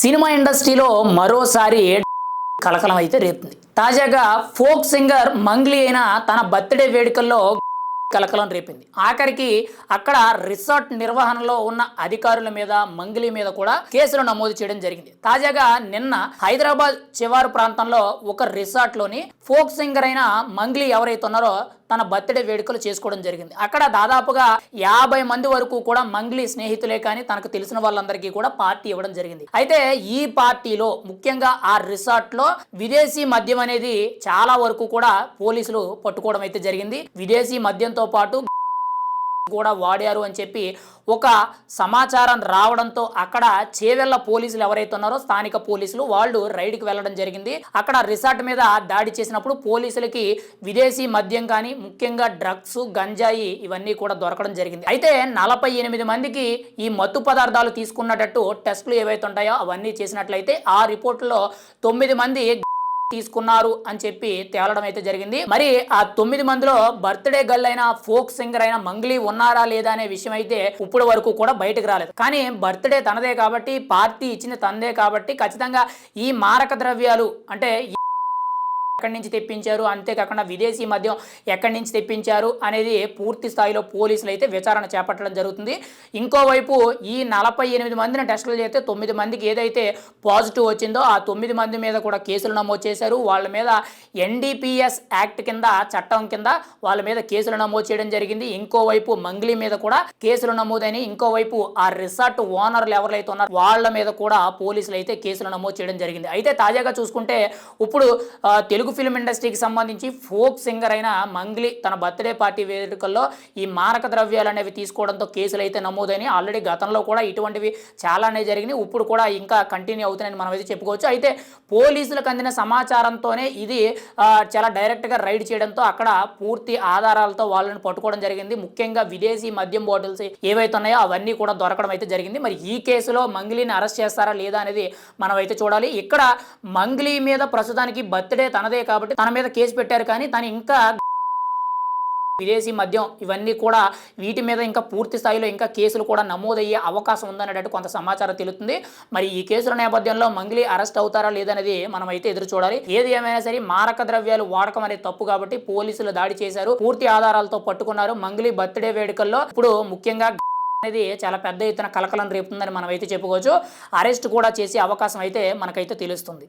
Cinema ఇండస్ట్రీలో మరోసారి కలకలం అయితే రేపుతుంది తాజాగా ఫోక్ సింగర్ మంగ్లీ అయిన తన బర్త్డే వేడుకల్లో కలకలం రేపింది. ఆఖరికి అక్కడ రిసార్ట్ నిర్వహణలో ఉన్న అధికారుల మీద మంగ్లీ మీద కూడా కేసులు నమోదు చేయడం జరిగింది. తాజాగా నిన్న హైదరాబాద్ చివారు ప్రాంతంలో ఒక రిసార్ట్లోని ఫోక్ సింగర్ అయిన మంగ్లీ ఎవరైతే ఉన్నారో తన బర్త్డే వేడుకలు చేసుకోవడం జరిగింది. అక్కడ దాదాపుగా యాభై మంది వరకు కూడా మంగ్లీ స్నేహితులే కానీ తనకు తెలిసిన వాళ్ళందరికీ కూడా పార్టీ ఇవ్వడం జరిగింది. అయితే ఈ పార్టీలో ముఖ్యంగా ఆ రిసార్ట్లో విదేశీ మద్యం అనేది చాలా వరకు కూడా పోలీసులు పట్టుకోవడం అయితే జరిగింది. విదేశీ మద్యంతో పాటు కూడా వాడారు అని చెప్పి ఒక సమాచారం రావడంతో అక్కడ చేవెళ్ళ పోలీసులు ఎవరైతే ఉన్నారో స్థానిక పోలీసులు వాళ్ళు రైడ్కి వెళ్ళడం జరిగింది. అక్కడ రిసార్ట్ మీద దాడి చేసినప్పుడు పోలీసులకి విదేశీ మద్యం కానీ ముఖ్యంగా డ్రగ్స్ గంజాయి ఇవన్నీ కూడా దొరకడం జరిగింది. అయితే నలభై ఎనిమిది మందికి ఈ మత్తు పదార్థాలు తీసుకున్నట్టు టెస్టులు ఏవైతే ఉంటాయో అవన్నీ చేసినట్లయితే ఆ రిపోర్టులో తొమ్మిది మంది తీసుకున్నారు అని చెప్పి తేలడం అయితే జరిగింది. మరి ఆ తొమ్మిది మందిలో బర్త్డే గర్ల్ అయిన ఫోక్ సింగర్ అయిన మంగ్లీ ఉన్నారా లేదా అనే విషయం అయితే ఇప్పుడు వరకు కూడా బయటకు రాలేదు. కానీ బర్త్డే తనదే కాబట్టి పార్టీ ఇచ్చిన తనదే కాబట్టి ఖచ్చితంగా ఈ మారక ద్రవ్యాలు అంటే ఎక్కడి నుంచి తెప్పించారు. అంతేకాకుండా విదేశీ మద్యం ఎక్కడి నుంచి తెప్పించారు అనేది పూర్తి స్థాయిలో పోలీసులు అయితే విచారణ చేపట్టడం జరుగుతుంది. ఇంకోవైపు ఈ నలభై ఎనిమిది మందిని టెస్టులు చేస్తే తొమ్మిది మందికి ఏదైతే పాజిటివ్ వచ్చిందో ఆ తొమ్మిది మంది మీద కూడా కేసులు నమోదు చేశారు. వాళ్ళ మీద ఎన్డీపీఎస్ యాక్ట్ కింద చట్టం కింద వాళ్ళ మీద కేసులు నమోదు చేయడం జరిగింది. ఇంకోవైపు మంగ్లీ మీద కూడా కేసులు నమోదైన ఇంకోవైపు ఆ రిసార్ట్ ఓనర్లు ఎవరైతే ఉన్నారో వాళ్ళ మీద కూడా పోలీసులు అయితే కేసులు నమోదు చేయడం జరిగింది. అయితే తాజాగా చూసుకుంటే ఇప్పుడు తెలుగు తెలుగు ఫిల్మ్ ఇండస్ట్రీకి సంబంధించి ఫోక్ సింగర్ అయిన మంగ్లీ తన బర్త్డే పార్టీ వేడుకల్లో ఈ మారక ద్రవ్యాలు అనేవి తీసుకోవడంతో కేసులు అయితే నమోదైనవి ఆల్రెడీ గతంలో కూడా ఇటువంటివి చాలానే జరిగినాయి. ఇప్పుడు కూడా ఇంకా కంటిన్యూ అవుతున్నాయని మనం అయితే చెప్పుకోవచ్చు. అయితే పోలీసులకు అందిన సమాచారంతోనే ఇది చాలా డైరెక్ట్గా రైడ్ చేయడంతో అక్కడ పూర్తి ఆధారాలతో వాళ్ళని పట్టుకోవడం జరిగింది. ముఖ్యంగా విదేశీ మద్యం బాటిల్స్ ఏవైతే ఉన్నాయో అవన్నీ కూడా దొరకడం అయితే జరిగింది. మరి ఈ కేసులో మంగ్లీని అరెస్ట్ చేస్తారా లేదా అనేది మనం అయితే చూడాలి. ఇక్కడ మంగ్లీ మీద ప్రస్తుతానికి బర్త్డే తనదే కాబట్టి తన మీద కేసు పెట్టారు కానీ తను ఇంకా విదేశీ మద్యం ఇవన్నీ కూడా వీటి మీద ఇంకా పూర్తి స్థాయిలో ఇంకా కేసులు కూడా నమోదయ్యే అవకాశం ఉందనేటట్టు కొంత సమాచారం తెలుస్తుంది. మరి ఈ కేసుల నేపథ్యంలో మంగ్లీ అరెస్ట్ అవుతారా లేదనేది మనం అయితే ఎదురు చూడాలి. ఏది ఏమైనా సరే మారక ద్రవ్యాలు వాడకం అనేది తప్పు కాబట్టి పోలీసులు దాడి చేశారు. పూర్తి ఆధారాలతో పట్టుకున్నారు మంగ్లీ బర్త్డే వేడుకల్లో. ఇప్పుడు ముఖ్యంగా అనేది చాలా పెద్ద ఎత్తున కలకలం రేపుతుందని మనం అయితే చెప్పుకోవచ్చు. అరెస్ట్ కూడా చేసే అవకాశం అయితే మనకైతే తెలుస్తుంది.